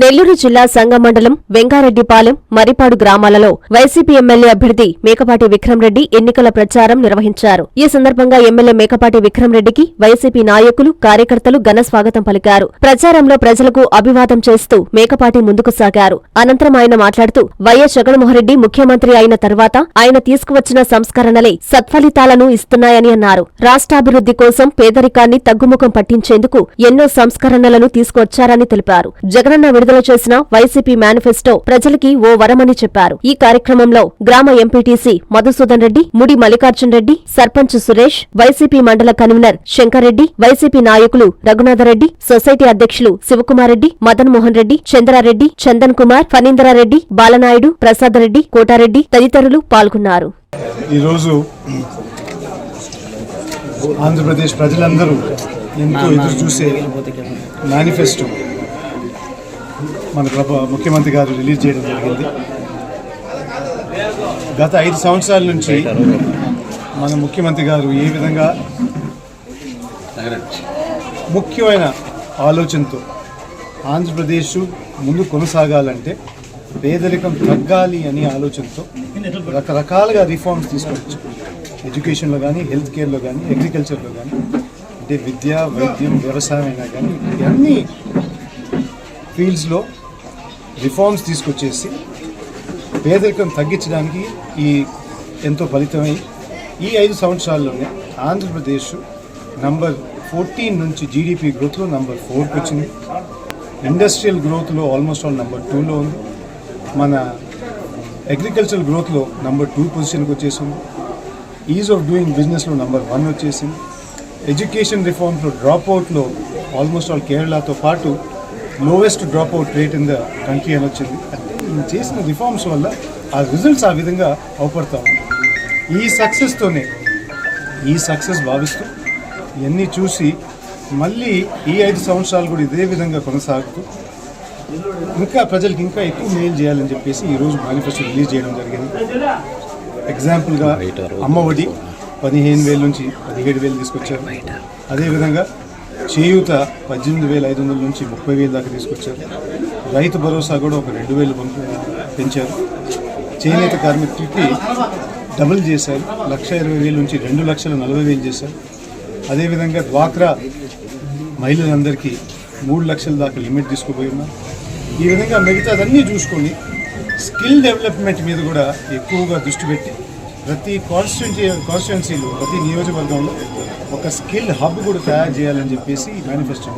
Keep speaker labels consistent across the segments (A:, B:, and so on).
A: నెల్లూరు జిల్లా సంగమండలం వెంగారెడ్డిపాలెం మరిపాడు గ్రామాలలో YCP MLA అభ్యర్థి మేకపాటి విక్రమరెడ్డి ఎన్నికల ప్రచారం నిర్వహించారు. ఈ సందర్భంగా ఎమ్మెల్యే మేకపాటి విక్రమరెడ్డికి వైసీపీ నాయకులు కార్యకర్తలు ఘన స్వాగతం పలికారు. ప్రచారంలో ప్రజలకు అభివాదం చేస్తూ మేకపాటి ముందుకు సాగారు. అనంతరం ఆయన మాట్లాడుతూ వైఎస్ జగన్మోహన్రెడ్డి ముఖ్యమంత్రి అయిన తర్వాత ఆయన తీసుకువచ్చిన సంస్కరణలే సత్ఫలితాలను ఇస్తున్నాయని అన్నారు. రాష్ట్రాభివృద్ధి కోసం పేదరికాన్ని తగ్గుముఖం పట్టించేందుకు ఎన్నో సంస్కరణలను తీసుకొచ్చారని తెలిపారు. జగనన్న విడుదల చేసిన వైసీపీ మేనిఫెస్టో ప్రజలకి ఓ వరమని చెప్పారు. ఈ కార్యక్రమంలో గ్రామ ఎంపీటీసీ మధుసూదన్ రెడ్డి ముడి మల్లికార్జున్ రెడ్డి సర్పంచ్ సురేష్ వైసీపీ మండల కన్వీనర్ శంకర్రెడ్డి వైసీపీ నాయకులు రఘునాథరెడ్డి సొసైటీ అధ్యక్షులు శివకుమారెడ్డి మదన్ మోహన్ రెడ్డి చంద్రారెడ్డి చందన్ కుమార్ ఫణీందరారెడ్డి బాలనాయుడు ప్రసాద్ రెడ్డి కోటారెడ్డి తదితరులు పాల్గొన్నారు.
B: ఈరోజు ఆంధ్రప్రదేశ్ ప్రజలందరూ ఎంతో ఎదురు చూసే మేనిఫెస్టో మన ముఖ్యమంత్రి గారు రిలీజ్ చేయడం జరిగింది. గత ఐదు సంవత్సరాల నుంచి మన ముఖ్యమంత్రి గారు ఏ విధంగా ముఖ్యమైన ఆలోచనతో ఆంధ్రప్రదేశ్ ముందు కొనసాగాలంటే పేదరికం తగ్గాలి అనే ఆలోచనతో రకరకాలుగా రిఫార్మ్స్ తీసుకోవచ్చు. ఎడ్యుకేషన్లో కానీ హెల్త్ కేర్లో కానీ అగ్రికల్చర్లో కానీ అంటే విద్య వైద్యం వ్యవసాయం అయినా కానీ అన్నీ ఫీల్డ్స్లో రిఫార్మ్స్ తీసుకొచ్చేసి పేదరికం తగ్గించడానికి ఈ ఎంతో ఫలితమై ఈ ఐదు సంవత్సరాల్లోనే ఆంధ్రప్రదేశ్ నంబర్ ఫోర్టీన్ నుంచి జీడిపి గ్రోత్లో నంబర్ ఫోర్కి వచ్చింది. ఇండస్ట్రియల్ గ్రోత్లో ఆల్మోస్ట్ ఆల్ నంబర్ టూలో ఉంది. మన అగ్రికల్చరల్ గ్రోత్లో నంబర్ టూ పొజిషన్కి వచ్చేసింది. ఈజ్ ఆఫ్ డూయింగ్ బిజినెస్లో నంబర్ వన్ వచ్చేసింది. ఎడ్యుకేషన్ రిఫార్మ్స్లో డ్రాప్ అవుట్లో ఆల్మోస్ట్ ఆల్ కేరళతో పాటు lowest drop out rate in the country అని వచ్చింది. చేసిన రిఫార్మ్స్ వల్ల ఆ రిజల్ట్స్ ఆ విధంగా అవపడతా ఉన్నాయి ఈ సక్సెస్తోనే ఈ సక్సెస్ భావిస్తూ ఇవన్నీ చూసి మళ్ళీ ఈ ఐదు సంవత్సరాలు కూడా ఇదే విధంగా కొనసాగుతూ ఇంకా ప్రజలకు ఇంకా ఎక్కువ మేలు చేయాలని చెప్పేసి ఈరోజు మేనిఫెస్టో రిలీజ్ చేయడం జరిగింది. ఎగ్జాంపుల్గా అమ్మ ఒడి పదిహేను వేల నుంచి పదిహేడు వేలు తీసుకొచ్చారు. అదేవిధంగా చేయూత పద్దెనిమిది వేల ఐదు వందల నుంచి ముప్పై వేలు దాకా తీసుకొచ్చారు. రైతు భరోసా కూడా ఒక రెండు వేలు పంప- పెంచారు. చేనేత కార్మికులకి డబుల్ చేశారు. లక్ష ఇరవై వేల నుంచి రెండు లక్షల నలభై వేలు చేశారు. అదేవిధంగా డ్వాక్రా మహిళలందరికీ మూడు లక్షల దాకా లిమిట్ తీసుకుపోయి ఉన్నారు. ఈ విధంగా మిగతాదన్నీ చూసుకొని స్కిల్ డెవలప్మెంట్ మీద కూడా ఎక్కువగా దృష్టి పెట్టి ప్రతి కాన్స్టిట్యూన్సీ కాన్స్టిట్యున్సీలు ప్రతి నియోజకవర్గంలో ఒక స్కిల్ హబ్ కూడా తయారు చేయాలని చెప్పేసి మేనిఫెస్టో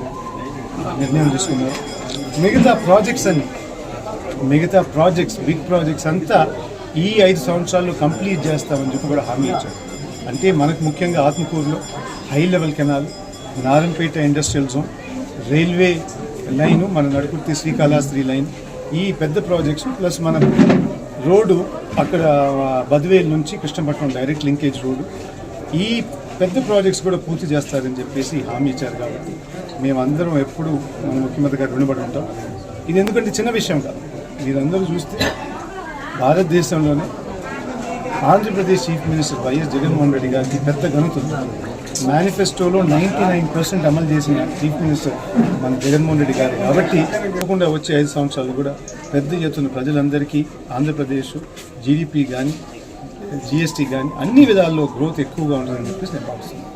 B: నిర్ణయం తీసుకున్నారు. మిగతా ప్రాజెక్ట్స్ అన్ని మిగతా ప్రాజెక్ట్స్ బిగ్ ప్రాజెక్ట్స్ అంతా ఈ ఐదు సంవత్సరాల్లో కంప్లీట్ చేస్తామని చెప్పి కూడా హామీ ఇచ్చారు. అంటే మనకు ముఖ్యంగా ఆత్మకూరులో high level canal Narampeta industrial zone railway line మన నడుకుర్తి శ్రీకాళహస్తి లైన్ ఈ పెద్ద ప్రాజెక్ట్స్ ప్లస్ మన రోడ్డు అక్కడ బద్వేల్ నుంచి కృష్ణపట్నం డైరెక్ట్ లింకేజ్ రోడ్డు. ఈ పెద్ద ప్రాజెక్ట్స్ కూడా పూర్తి చేస్తారని చెప్పేసి హామీ ఇచ్చారు కాబట్టి మేమందరం ఎప్పుడు మన ముఖ్యమంత్రి గారు రుణపడి ఉంటాం. ఇది ఎందుకంటే చిన్న విషయం కాదు. మీరందరూ చూస్తే భారతదేశంలోనే Andhra Pradesh chief minister YS Jaganmohan Reddy గారికి పెద్ద ఘనత మేనిఫెస్టోలో నైంటీ నైన్ పర్సెంట్ అమలు చేసిన చీఫ్ మినిస్టర్ మన జగన్మోహన్ రెడ్డి గారు. కాబట్టి తప్పకుండా వచ్చే ఐదు సంవత్సరాలు కూడా పెద్ద ఎత్తున ప్రజలందరికీ ఆంధ్రప్రదేశ్ జీడిపి కానీ జిఎస్టీ కానీ అన్ని విధాల్లో గ్రోత్ ఎక్కువగా ఉంటుందని చెప్పేసి నేను భావిస్తున్నాను.